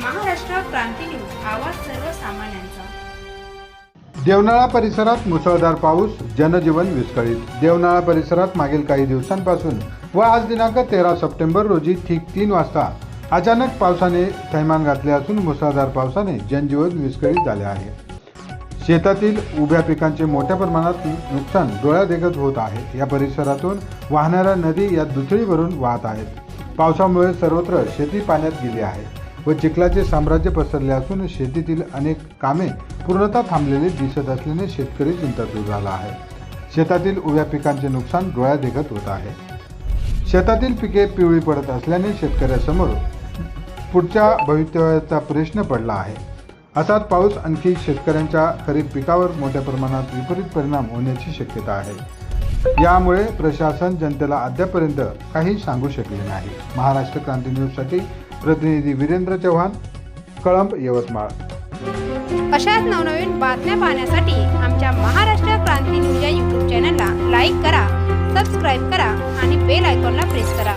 क्रांती news आवाज सर्वसामान्यांचा. देवनाळा परिसरात मुसळधार पाऊस जनजीवन विस्कळीत. देवनाळा परिसरात मागील काही दिवसांपासून व आज दिनांक तेरा सप्टेंबर रोजी ठीक तीन वाजता अचानक पावसाने थैमान घातले असून मुसळधार पावसाने जनजीवन विस्कळीत झाले आहे. शेतातील उभ्या पिकांचे मोठ्या प्रमाणात नुकसान डोळ्यादेखत होत आहे. या परिसरातून वाहणाऱ्या नदी या दुथळीवरून वाहत आहेत. पावसामुळे सर्वत्र शेती पाण्यात गेली आहे. व चिखलाचे साम्राज्य पसरले असून शेतीतील अनेक कामे पूर्णतः थांबलेली दिसत असल्याने शेतकरी चिंतातूर झाला आहे. शेतातील उभ्या पिकांचे नुकसान डोळ्यादेखत होत आहे. शेतातील पिके पिवळी पडत असल्याने शेतकऱ्यासमोर पुढच्या भवितव्याचा प्रश्न पडला आहे. असाच पाऊस आणखी शेतकऱ्यांच्या खरीप पिकावर मोठ्या प्रमाणात विपरीत परिणाम होण्याची शक्यता आहे. यामुळे प्रशासन जनतेला अद्यापर्यंत काही सांगू शकले नाही. महाराष्ट्र क्रांती न्यूजसाठी प्रतिनिधी वीरेंद्र चव्हाण कळंब यवतमाळ. अशाच नवनवीन बातम्या पाहण्यासाठी आमच्या महाराष्ट्र क्रांती न्यूज या यूट्यूब चॅनलला लाईक करा सबस्क्राईब करा आणि बेल आयकॉनला प्रेस करा.